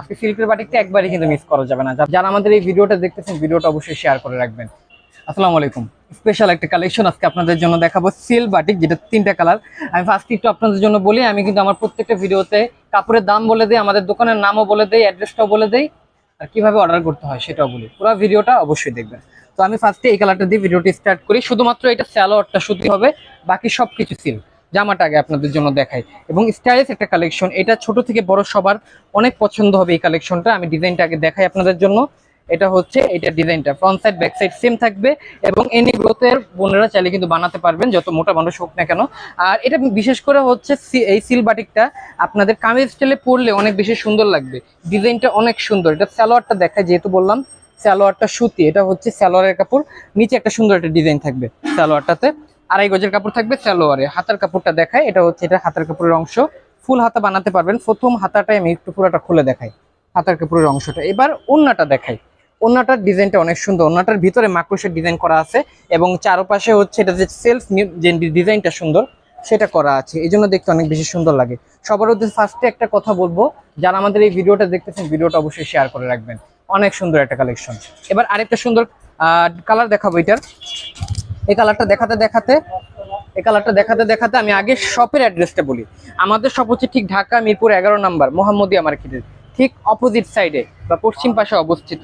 আজকে সিল্কের বাটিকটা একবারই কিন্তু মিস করা যাবে না। যারা আমাদের এই ভিডিওটা দেখতেছেন, ভিডিওটা অবশ্যই শেয়ার করে রাখবেন। আসসালামু আলাইকুম। স্পেশাল একটা কালেকশন আজকে আপনাদের জন্য দেখাবো সিল বাটিক যেটা তিনটা কালার আমি ফার্স্ট একটু আপনাদের জন্য বলি, আমি কিন্তু আমার প্রত্যেকটা ভিডিওতে কাপড়ের দাম বলে দিই, আমাদের দোকানের নামও বলে দেই অ্যাড্রেসটাও বলে দেই, আর কীভাবে অর্ডার করতে হয় সেটাও বলি। পুরো ভিডিওটা অবশ্যই দেখবেন। তো আমি ফার্স্টে এই কালারটা দিয়ে ভিডিওটি স্টার্ট করি। শুধুমাত্র এটা স্যালোয়ারটা সুতি হবে, বাকি সব কিছু সিল জামাটা আগে আপনাদের জন্য দেখাই। এবং স্টাইলিশ একটা কালেকশন এটা ছোট থেকে বড় সবার অনেক পছন্দ হবে এই কালেকশনটা আমি ডিজাইনটা আগে দেখাই আপনাদের জন্য। এটা হচ্ছে এটা ডিজাইনটা। Front side back side same থাকবে এবং এনি গ্রোথের বোনেরা চাইলে কিন্তু বানাতে পারবেন, যত মোটা মানুষ হোক না কেন। আর এটা বিশেষ করে হচ্ছে এই সিল বাটিকটা আপনাদের কামিজ স্টাইলে পরলে অনেক বেশি সুন্দর লাগবে। ডিজাইনটা অনেক সুন্দর। এটা সালোয়ারটা দেখায় যেহেতু বললাম, সালোয়ারটা সুতি, এটা হচ্ছে সালোয়ারের কাপড়। নিচে একটা সুন্দর একটা ডিজাইন থাকবে সালোয়ারটাতে। আড়াই গজের কাপড় থাকবে সালোয়ারে। হাতার কাপড়টা দেখায় এটা হচ্ছে এটা হাতার কাপড়ের অংশ। ফুল হাতা বানাতে পারবেন, প্রথম হাতাটাই আমি একটু পুরোটা খুলে দেখাই, হাতার কাপড়ের অংশটা। এবার ওন্নাটা দেখাই। ওন্নাটার ডিজাইনটা অনেক সুন্দর, ওন্নাটার ভিতরে মাকড়সের ডিজাইন করা আছে এবং চারপাশে হচ্ছে এটা যে সেলফ যে ডিজাইনটা সুন্দর, সেটা করা আছে। এই জন্য দেখতে অনেক বেশি সুন্দর লাগে। সবার উদ্দেশ্যে ফার্স্টে একটা কথা বলব, যারা আমাদের এই ভিডিওটা দেখতেছেন, ভিডিওটা অবশ্যই শেয়ার করে রাখবেন। অনেক সুন্দর একটা কালেকশন এবার আরেকটা সুন্দর কালার দেখাবো এটার। এই কালারটা দেখাতে দেখাতে, এই কালারটা দেখাতে দেখাতে আমি আগে শপের অ্যাড্রেসটা বলি। আমাদের শপ হচ্ছে ঠিক ঢাকা মিরপুর এগারো নাম্বার মোহাম্মদিয়া মার্কেটের ঠিক অপোজিট সাইডে বা পশ্চিম পাশে অবস্থিত।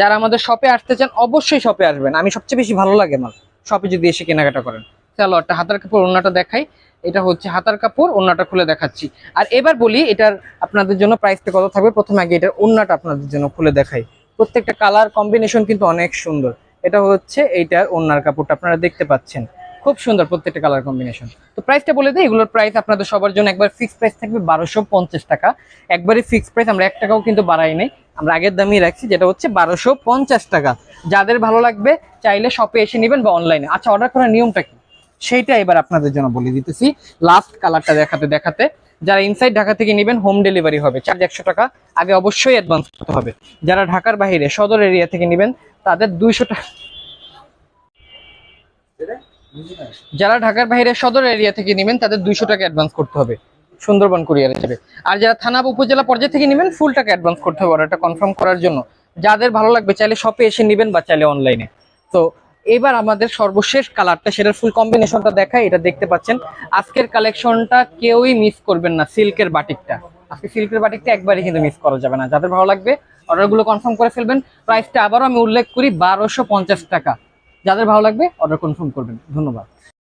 যারা আমাদের শপে আসতে চান, অবশ্যই শপে আসবেন। আমি সবচেয়ে বেশি ভালো লাগে আমার শপে যদি এসে কেনাকাটা করেন। সালোয়ারটা হাতার কাপড় ওনাটা দেখাই। এটা হচ্ছে হাতার কাপড় ওনাটা খুলে দেখাচ্ছি। আর এবার বলি, এটার আপনাদের জন্য প্রাইসটা কত থাকবে? প্রথমে আগে এটার ওনাটা আপনাদের জন্য খুলে দেখাই। প্রত্যেকটা কালার কম্বিনেশন কিন্তু অনেক সুন্দর। এটা হচ্ছে এইটার ওনার কাপড়টা, আপনারা দেখতে পাচ্ছেন। খুব সুন্দর প্রত্যেকটা কালার কম্বিনেশন তো প্রাইসটা বলে দিই, এগুলোর প্রাইস আপনাদের সবার জন্য একবার ফিক্স প্রাইস থাকবে বারোশো পঞ্চাশ টাকা। একবারই ফিক্স প্রাইস আমরা এক টাকাও কিন্তু বাড়াই নেই। আমরা আগের দামই রাখছি, যেটা হচ্ছে বারোশো পঞ্চাশ টাকা। যাদের ভালো লাগবে, চাইলে শপে এসে নেবেন বা অনলাইনে আচ্ছা অর্ডার করার নিয়মটা কি? সেইটা এবার আপনাদের জন্য বলে দিতেছি। লাস্ট কালারটা দেখাতে দেখাতে। যারা ইনসাইড ঢাকা থেকে নেবেন হোম ডেলিভারি হবে। চার্জ একশো টাকা। আগে অবশ্যই অ্যাডভান্স করতে হবে। যারা ঢাকার বাইরে, সদর এরিয়া থেকে নেবেন, তাদের দুইশো টাকা যারা ঢাকার বাইরে সদর এরিয়া থেকে নেবেন, তাদের দুইশো টাকা অ্যাডভান্স করতে হবে, সুন্দরবন কুরিয়ারে যাবে আর যারা থানা উপজেলা পর্যায়ে থেকে নেবেন ফুল টাকা অ্যাডভান্স করতে হবে অর্ডারটা কনফার্ম করার জন্য। যাদের ভালো লাগবে, চাইলে শপে এসে নেবেন বা চাইলে অনলাইনে তো এবার আমাদের সর্বশেষ কালারটা সেটার ফুল কম্বিনেশনটা দেখায় এটা দেখতে পাচ্ছেন। আজকের কালেকশনটা কেউই মিস করবেন না, সিল্কের বাটিকটা আজকে সিল্কের বাটিকটা একবারই কিন্তু মিস করা যাবে না। যাদের ভালো লাগবে অর্ডারগুলো কনফার্ম করে ফেলবেন। প্রাইসটা আবারও আমি উল্লেখ করি, বারোশো টাকা। যাদের ভালো লাগবে অর্ডার কনফার্ম করবেন। ধন্যবাদ।